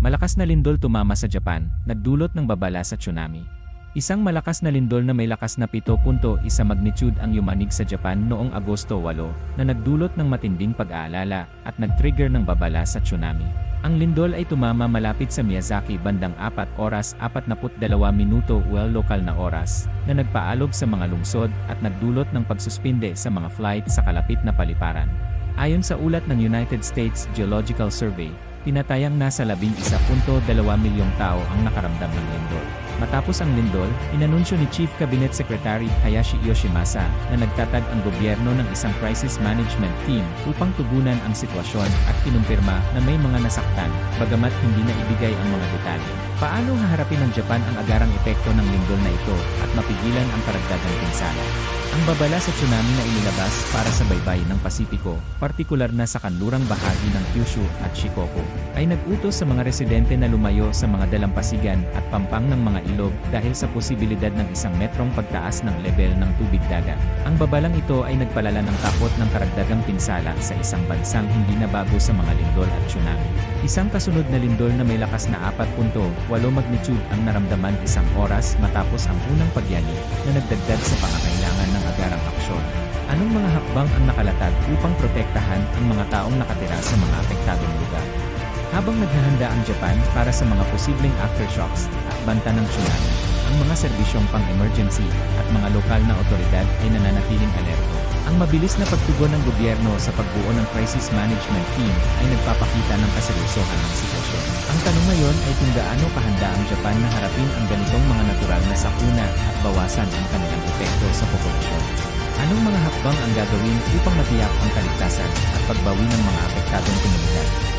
Malakas na lindol tumama sa Japan, nagdulot ng babala sa tsunami. Isang malakas na lindol na may lakas na 7.1 magnitude ang yumanig sa Japan noong Agosto 8 na nagdulot ng matinding pag-aalala at nag-trigger ng babala sa tsunami. Ang lindol ay tumama malapit sa Miyazaki bandang 4 oras 42 minuto well lokal na oras na nagpaalog sa mga lungsod at nagdulot ng pagsuspinde sa mga flight sa kalapit na paliparan. Ayon sa ulat ng United States Geological Survey, tinatayang nasa 11.2 milyong tao ang nakaramdam ng lindol. Matapos ang lindol, inanunsyo ni Chief Cabinet Secretary Hayashi Yoshimasa na nagtatag ang gobyerno ng isang crisis management team upang tugunan ang sitwasyon at kinumpirma na may mga nasaktan, bagamat hindi na ibigay ang mga detalye. Paano haharapin ng Japan ang agarang epekto ng lindol na ito at mapigilan ang karagdagang pinsala? Ang babala sa tsunami na inilabas para sa baybayin ng Pasipiko, partikular na sa kanlurang bahagi ng Kyushu at Shikoku, ay nag-utos sa mga residente na lumayo sa mga dalampasigan at pampang ng mga ilog dahil sa posibilidad ng isang metrong pagtaas ng level ng tubig dagat. Ang babalang ito ay nagpalala ng takot ng karagdagang pinsala sa isang bansang hindi na bago sa mga lindol at tsunami. Isang kasunod na lindol na may lakas na 4.8 magnitude ang naramdaman isang oras matapos ang unang pagyani na nagdagdag sa pangangailangan ng. Anong mga hakbang ang nakalatag upang protektahan ang mga taong nakatira sa mga apektadong lugar? Habang naghahanda ang Japan para sa mga posibleng aftershocks at banta ng tsunami, ang mga serbisyong pang-emergency at mga lokal na otoridad ay nananatiling alerto. Ang mabilis na pagtugon ng gobyerno sa pagbuo ng crisis management team ay nagpapakita ng kaseryosohan ng sitwasyon. Ang tanong ngayon ay kung gaano kahanda ang Japan na harapin ang ganitong mga natural na sakuna at bawasan ang kanilang epekto sa populasyon. Anong mga hakbang ang gagawin upang matiyak ang kaligtasan at pagbawi ng mga apektadong komunidad?